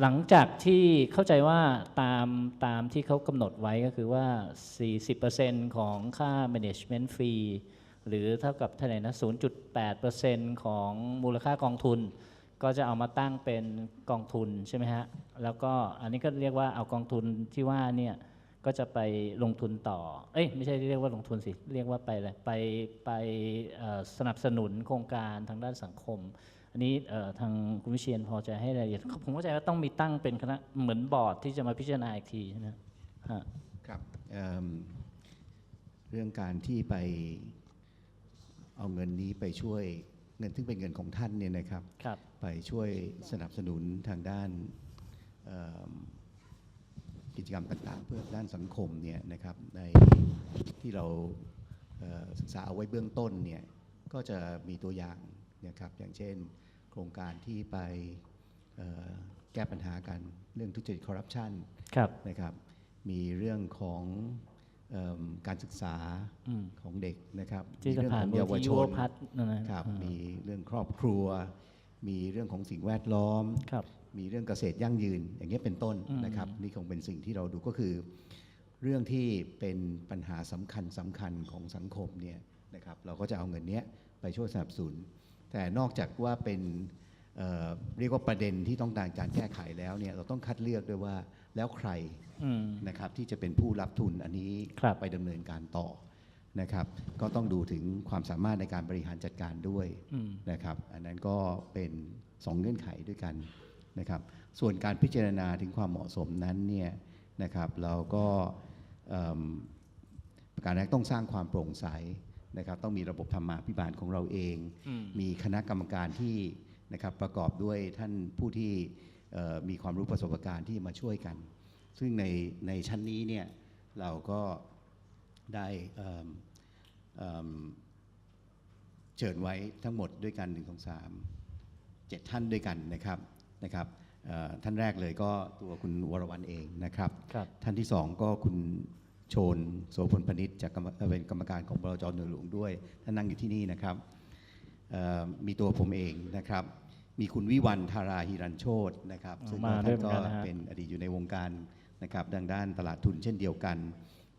หลังจากที่เข้าใจว่าตามตามที่เขากำหนดไว้ก็คือว่า 40%ของค่า management fee หรือเท่ากับเท่าไหร่นะ 0.8%ของมูลค่ากองทุน ก็จะเอามาตั้งเป็นกองทุนใช่ไหมฮะ แล้วก็อันนี้ก็เรียกว่าเอากองทุนที่ว่าเนี่ย ก็จะไปลงทุนต่อ เอ้ยไม่ใช่เรียกว่าลงทุนสิ เรียกว่าไปอะไรไปไปสนับสนุนโครงการทางด้านสังคม อันนี้เอ่อทางคุณวิเชียนพอจะให้รายละเอียดผมเข้าใจว่าต้องมีตั้งเป็นคณะเหมือนบอร์ดที่จะมาพิจารณาอีกทีใช่ไหมฮะครับเอิ่มเรื่องการที่ไปเอาเงินนี้ไปช่วยเงินซึ่งเป็นเงินของท่านเนี่ยนะครับครับไปช่วยสนับสนุนทางด้านเอิ่มกิจกรรมต่างๆ เพื่อด้านสังคมเนี่ยนะครับในที่เราเอ่อศึกษาเอาไว้เบื้องต้นเนี่ยก็จะมีตัวอย่าง นะครับอย่างเช่น โครงการที่ไปเอ่อแก้ปัญหากันเรื่องทุจริตคอร์รัปชันครับนะครับมีเรื่องของเอมการศึกษาอืมของเด็กนะครับที่มีจะเรื่องผ่าขนองมูลเยาวที่ชยุวนพัฒน์นั่นนะครับอ่ามีเรื่องครอบครัว มีเรื่องของสิ่งแวดล้อมครับมีเรื่องเกษตรยั่งยืน อย่างเงี้ยเป็นต้นอืมนะครับนี่คงเป็นสิ่งที่เราดูก็คือ เรื่องที่เป็นปัญหาสำคัญสำคัญของสังคมเนี่ยนะครับเราก็จะเอาเงินเนี้ยไปช่วยสนับสนุน แต่นอกจากว่าเป็นเอ่อเรียกว่าประเด็นที่ต้องการการแก้ไขแล้วเนี่ยเราต้องคัดเลือกด้วยว่าแล้วใครอืมนะครับที่จะเป็นผู้รับทุนอันนี้ครับไปดำเนินการต่อนะครับก็ต้องดูถึงความสามารถในการบริหารจัดการด้วยอืมนะครับอันนั้นก็เป็นสองเงื่อนไขด้วยกันนะครับส่วนการพิจารณาถึงความเหมาะสมนั้นเนี่ยนะครับเราก็เอิ่มประการแรกต้องสร้างความโปร่งใส นะครับต้องมีระบบธรรมาภิบาลของเราเองอืมมีคณะกรรมการที่นะครับประกอบด้วยท่านผู้ที่เอ่อมีความรู้ประสบการณ์ที่มาช่วยกัน ซึ่งในในชั้นนี้เนี่ยเราก็ได้เอิ่มเอิ่มเชิญไว้ทั้งหมดด้วยกัน1 2 3 7ท่านด้วยกันนะครับนะครับเอ่อท่านแรกเลยก็ตัวคุณวรวรรณเองนะครับครับท่านที่สองก็คุณ โชนโสพลพนิษฐ์จากกรรมเอ่อเป็นกรรมการของบลจหน่วยหลวงด้วยท่านนั่งอยู่ที่นี่นะครับเอ่อมีตัวผมเองนะครับ มีคุณวิวันธาราฮิรันโชตนะครับอ๋อซึ่งมาก็ด้ท่าวยนเหมือนกันนะฮะก็เป็นอดีตอยู่ในวงการนะครับดังด้านตลาดทุนเช่นเดียวกัน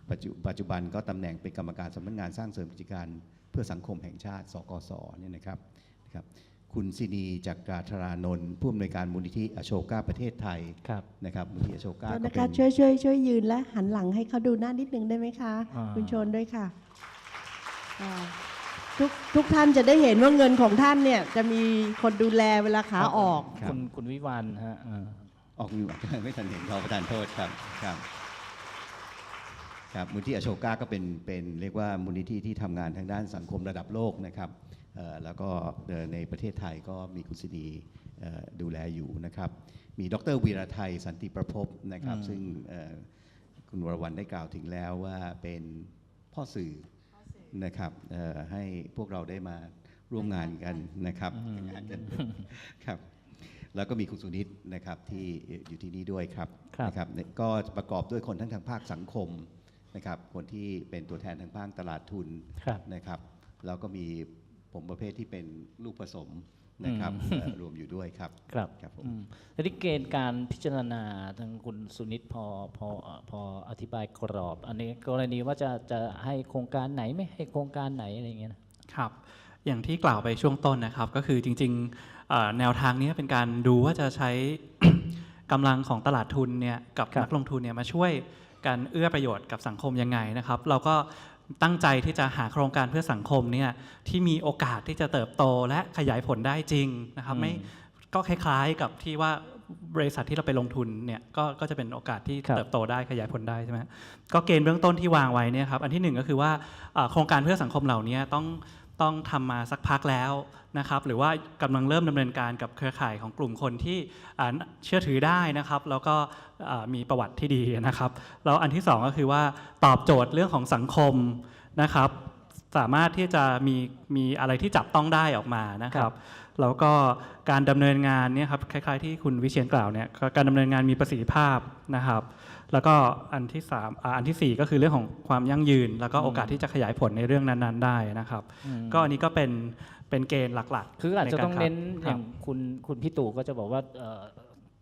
ปัจจุปัจจุบันก็ตำแหน่งเป็นกรรมการสำนักงานสร้างเสริมกิจการ เพื่อสังคมแห่งชาติ สกสเนี่ยนะครับนะครับ คุณศินีจักราธารานนท์ผู้อำนวยการมูลนิธิอโชกาประเทศไทยครับนะครับมูลนิธิอโชกาโทษก็นะเป็คะนช่วยช่วยช่วยยืนและหันหลังให้เขาดูหน้านิดนึงได้ไหมคะ อ่า คุณชนด้วยค่ะอ่าทุกทุกท่านจะได้เห็นว่าเงินของท่านเนี่ย จะมีคนดูแลเวลาขาออก ครับคุณคุณวิวันฮะอ่าออกอยู่ไม่ทันเห็นขอประทานโทษครับครับครับมูลนิธิอโชกาก็เป็นเป็นเรียกว่ามูลนิธิที่ทำงานทางด้านสังคมระดับโลกนะครับเอ่อ แล้วก็เอ่อในประเทศไทยก็มีคุณศินีเอ่อดูแลอยู่นะครับ มีดรวีระไทยสันติประพบนะครับ ซึ่งเอ่อคุณวรวรรณได้กล่าวถึงแล้วว่าเป็นพ่อสื่อนะครับเอ่อให้พวกเราได้มาร่วมงานกันนะครับอาจจะครับแล้วก็มีคุณสุนิตนะครับที่อยู่ที่นี่ด้วยครับครับนะครับเนี่ยก็ประกอบด้วยคนทั้งทางภาคสังคมนะครับคนที่เป็นตัวแทนทางภาคตลาดทุนครับนะครับแล้วก็มี ผมประเภทที่เป็นลูกผสมนะครับอืมเอ่อรวมอยู่ด้วยครับครับครับผมอืมแล้วที่เกณฑ์การพิจารณาทางคุณสุนิตพอพอเอ่อพออธิบายกรอบ อันนี้กรณีว่าจะจะให้โครงการไหนไม่ให้โครงการไหนอะไรอย่างเงี้ยนะครับ อย่างที่กล่าวไปช่วงต้นนะครับก็คือจริงๆเอ่อแนวทางนี้เป็นการดูว่าจะใช้กำลังของตลาดทุนเนี่ยกับนักลงทุนเนี่ยมาช่วยการเอื้อประโยชน์กับสังคมยังไงนะครับ เราก็ ตั้งใจที่จะหาโครงการเพื่อสังคมเนี่ยที่มีโอกาสที่จะเติบโตและขยายผลได้จริงนะครับไม่ก็คล้ายๆกับที่ว่าบริษัทที่เราไปลงทุนเนี่ยก็ก็จะเป็นโอกาสที่ครับเติบโตได้ขยายผลได้ใช่ไหมก็เกณฑ์เบื้องต้นที่วางไว้เนี่ยครับอันที่หนึ่งก็คือว่าเอ่อโครงการเพื่อสังคมเหล่านี้ต้อง ต้องทำมาสักพักแล้วนะครับ หรือว่ากำลังเริ่มดำเนินการกับเครือข่ายของกลุ่มคนที่อ่าเชื่อถือได้นะครับ แล้วก็อ่ามีประวัติที่ดีนะครับแล้วอันที่สองก็คือว่าตอบโจทย์เรื่องของสังคมนะครับ สามารถที่จะมีมีอะไรที่จับต้องได้ออกมานะคครัรับบแล้วก็การดำเนินงานเนี่ยครับคล้าย ๆ ที่คุณวิเชียนกล่าวเนี่ยก็การดำเนินงานมีประสิทธิภาพนะครับ แล้วก็อันที่สามอ่าอันที่สี่ก็คือเรื่องของความยั่งยืน แล้วก็โอกาสที่จะขยายผลในเรื่องนั้น ๆ ได้นะครับอืมก็อันนี้ก็เป็นเป็นเกณฑ์หลักๆ คืออาจจะต้องเน้นใกรอย่างครับคุณคุณพี่ตู่ก็จะบอกว่าเอ่อ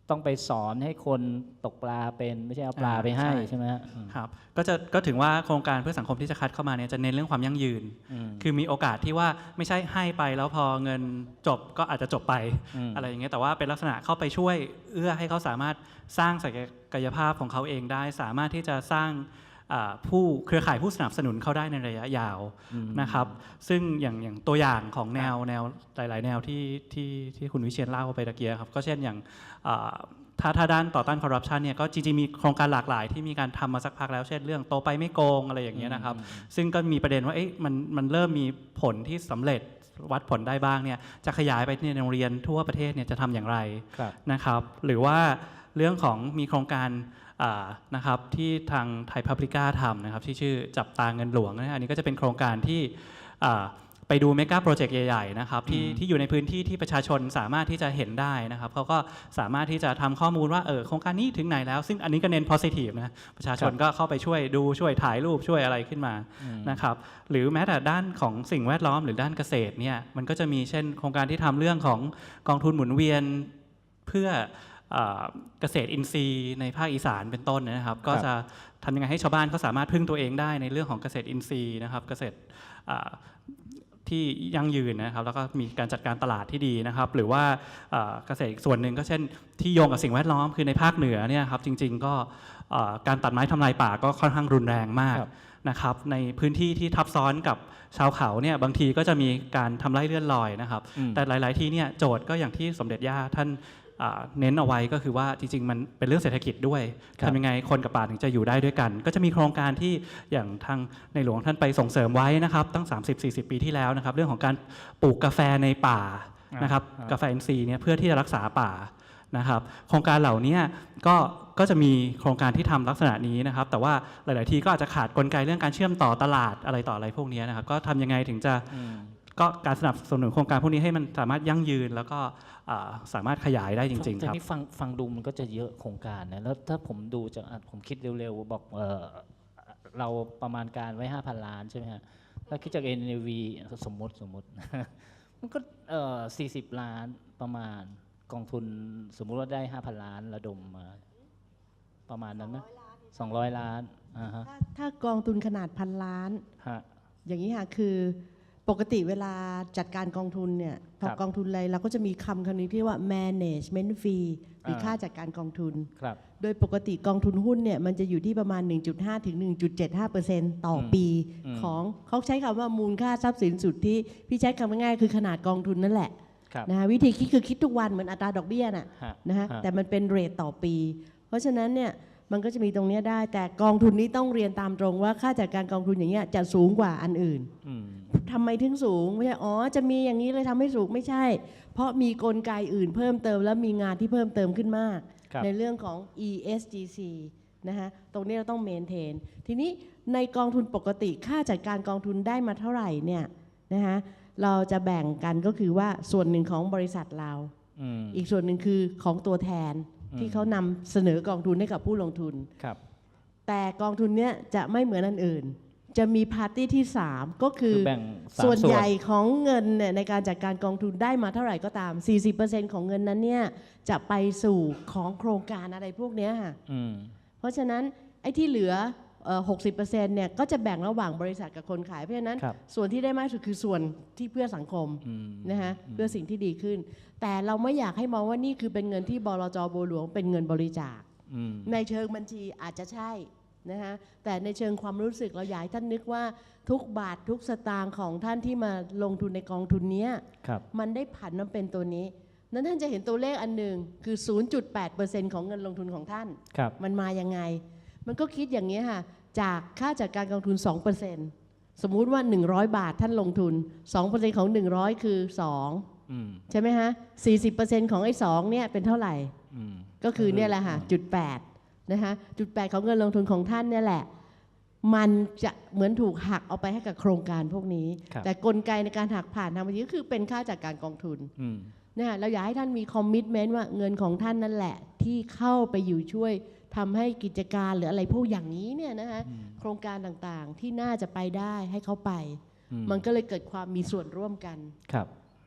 ต้องไปสอนให้คนตกปลาเป็นไม่ใช่เอาปลาอ่าไปให้ใช่ใช่ไหมฮะอืมครับก็จะก็ถึงว่าโครงการเพื่อสังคมที่จะคัดเข้ามาเนี่ยจะเน้นเรื่องความยั่งยืนอืมคือมีโอกาสที่ว่าไม่ใช่ให้ไปแล้วพอเงินจบก็อาจจะจบไปอืมอะไรอย่างเงี้ยแต่ว่าเป็นลักษณะเข้าไปช่วยเอื้อให้เขาสามารถสร้างศักยภาพของเขาเองได้ สามารถที่จะสร้างอ่า ผู้เครือข่ายผู้สนับสนุนเขาได้ในระยะยาวอืมนะครับ ซึ่งอย่างอย่างตัวอย่างของแนวแนวหลาย ๆ แนวที่ที่ที่คุณวิเชียนเล่าไปตะเกียครับ ก็เช่นอย่างอ่าถ้าถ้าด้านต่อต้านคอร์รัปชันเนี่ยก็จริงๆมีโครงการหลากหลายที่มีการทำมาสักพักแล้วเช่นเรื่องโตไปไม่โกงอะไรอย่างเงี้ยนะครับ ซึ่งก็มีประเด็นว่าเอ๊ะมันมันเริ่มมีผลที่สำเร็จวัดผลได้บ้างเนี่ยจะขยายไปในโรงเรียนทั่วประเทศเนี่ยจะทำอย่างไรครับนะครับ หรือว่าเรื่องของมีโครงการอ่า นะครับที่ทางไทยพับลิก้าทำนะครับที่ชื่อจับตาเงินหลวงนะอันนี้ก็จะเป็นโครงการที่อ่าไปดูเมกะโปรเจกต์ใหญ่ๆนะครับที่ที่อยู่ในพื้นที่ที่ประชาชนสามารถที่จะเห็นได้นะครับเขาก็สามารถที่จะทำข้อมูลว่าเออโครงการนี้ถึงไหนแล้ว ซึ่งอันนี้ก็เน้น positive นะประชาชนก็เข้าไปช่วยดูช่วยถ่ายรูปช่วยอะไรขึ้นมานะครับหรือแม้แต่ด้านของสิ่งแวดล้อมหรือด้านเกษตรเนี่ยมันก็จะมีเช่น โครงการที่ทำเรื่องของกองทุนหมุนเวียนเพื่อ เออเกษตรอินทรีย์ในภาคอีสานเป็นต้นนะครับ ก็จะทำยังไงให้ชาวบ้านเขาสามารถพึ่งตัวเองได้ในเรื่องของเกษตรอินทรีย์นะครับ เกษตรอ่าที่ยั่งยืนนะครับ แล้วก็มีการจัดการตลาดที่ดีนะครับ หรือว่าเอ่อเกษตรอีกส่วนหนึ่งก็เช่นที่โยงกับสิ่งแวดล้อมคือในภาคเหนือเนี่ยครับจริง ๆ ก็เอ่อการตัดไม้ทำลายป่าก็ค่อนข้างรุนแรงมากครับนะครับในพื้นที่ที่ทับซ้อนกับชาวเขาเนี่ยบางทีก็จะมีการทำไร่เลื่อนลอยนะครับอืมแต่หลาย ๆ ที่เนี่ยโจทย์ก็อย่างที่สมเด็จย่าท่านอ่า เน้นเอาไว้ก็คือว่าจริงๆ มันเป็นเรื่องเศรษฐกิจด้วยครับทำยังไงคนกับป่าถึงจะอยู่ได้ด้วยกัน ก็จะมีโครงการที่อย่างทางในหลวงท่านไปส่งเสริมไว้นะครับตั้ง 30-40 ปีที่แล้วนะครับ เรื่องของการปลูกกาแฟในป่านะครับอ่ากาแฟอินทรีย์เนี่ยเพื่อที่จะรักษาป่านะครับ โครงการเหล่านี้ก็ก็จะมีโครงการที่ทำลักษณะนี้นะครับ แต่ว่าหลาย ๆ ที่ก็อาจจะขาดกลไกเรื่องการเชื่อมต่อตลาดอะไรต่ออะไรพวกนี้นะครับ ก็ทำยังไงถึงจะอืม ก็การสนับสนุนโครงการพวกนี้ให้มันสามารถยั่งยืนแล้วก็อ่าสามารถขยายได้จริงๆแต่ครับนี่ฟังฟังดูมันก็จะเยอะโครงการนะแล้วถ้าผมดูจากอะผมคิดเร็วๆบอกเออเราประมาณการไว้ 5,000 ล้านใช่ไหมฮะถ้าคิดจาก NAV สมมติสมมติ มันก็เออ40ล้านประมาณกองทุนสมมุติว่าได้ 5,000 ล้านระดมมาประมาณนั้นไหม200ล้านอ่าฮะถ้าถ้ากองทุนขนาดพันล้านฮะอย่างนี้ค่ะคือ ปกติเวลาจัดการกองทุนเนี่ยพอครับกองทุนอะไรเราก็จะมีคำคำนี้ที่ว่า management fee หรืออ่าค่าจัดการกองทุนครับโดยปกติกองทุนหุ้นเนี่ยมันจะอยู่ที่ประมาณ 1.5 ถึง 1.75%ต่ออมปีอืมของเขาใช้คำว่ามูลค่าทรัพย์สินสุทธิพี่ใช้คำง่ายๆคือขนาดกองทุนนั่นแหละครับนะคะวิธีคิดคือคิดทุกวันเหมือนอัตราดอกเบี้ยน่ะฮะนะฮะฮะแต่มันเป็นเรทต่อปี เพราะฉะนั้นเนี่ยมันก็จะมีตรงเนี้ยได้ แต่กองทุนนี้ต้องเรียนตามตรงว่าค่าจัดการกองทุนอย่างเงี้ยจะสูงกว่าอันอื่นอืม ทำไมถึงสูงไม่ใช่อ๋อจะมีอย่างนี้เลยทำให้สูงไม่ใช่ เพราะมีกลไกอื่นเพิ่มเติม แล้วมีงานที่เพิ่มเติมขึ้นมากครับในเรื่องของ ESGC นะฮะตรงนี้เราต้องเมนเทน ทีนี้ในกองทุนปกติค่าจัดการกองทุนได้มาเท่าไหร่เนี่ยนะฮะเราจะแบ่งกันก็คือว่าส่วนหนึ่งของบริษัทเราอืมอีกส่วนหนึ่งคือของตัวแทนอืมที่เขานำเสนอกองทุนให้กับผู้ลงทุนครับแต่กองทุนเนี้ยจะไม่เหมือนอันอื่น จะมีพาร์ตี้ที่ 3 ก็คืคืออแบ่งสามส่วนใหญ่ของเงินเนี่ยในการจัดการกองทุนได้มาเท่าไหร่ก็ตาม 40%ของเงินนั้นเนี่ยจะไปสู่ของโครงการอะไรพวกเนี้ยค่ะอืมเพราะฉะนั้นไอ้ที่เหลือเอ่อ60%เนี่ยก็จะแบ่งระหว่างบริษัทกับคนขาย เพราะฉะนั้นครับส่วนที่ได้มากที่สุดคือส่วนที่เพื่อสังคมอืมนะฮะเพื่อสิ่งที่ดีขึ้น แต่เราไม่อยากให้มองว่านี่คือเป็นเงินที่บลจบัวหลวงเป็นเงินบริจาคอืมในเชิงบัญชีอาจจะใช่ นะฮะแต่ในเชิงความรู้สึกเราอยากให้ท่านนึกว่าทุกบาททุกสตางค์ของท่านที่มาลงทุนในกองทุนเนี้ยครับมันได้ผันมาเป็นตัวนี้ นั้นท่านจะเห็นตัวเลขอันหนึ่งคือ 0.8%ของเงินลงทุนของท่านครับมันมายังไง มันก็คิดอย่างนี้ยค่ะ จากค่าจัดการกองทุน 2%สมมุติว่า 100 บาทท่านลงทุน 2%ของ 100 คือ2อืมใช่ไหมฮะ40%ของไอ้2เนี่ยเป็นเท่าไหร่อืมก็คือเนี่ยแหละค่ะจุดแปด นะคะจุดแปดของเงินลงทุนของท่านเนี่ยแหละ มันจะเหมือนถูกหักเอาไปให้กับโครงการพวกนี้ครับแต่กลไกในการหักผ่านทางบัญชีก็คือเป็นค่าจากการกองทุนอืมนะคะเราอยากให้ท่านมีคอมมิชเมนต์ว่าเงินของท่านนั่นแหละ ที่เข้าไปอยู่ช่วยทำให้กิจการหรืออะไรพวกอย่างนี้เนี่ยนะคะโครงการต่างๆที่น่าจะไปได้ให้เขาไปอืมมันก็เลยเกิดความมีส่วนร่วมกันครับ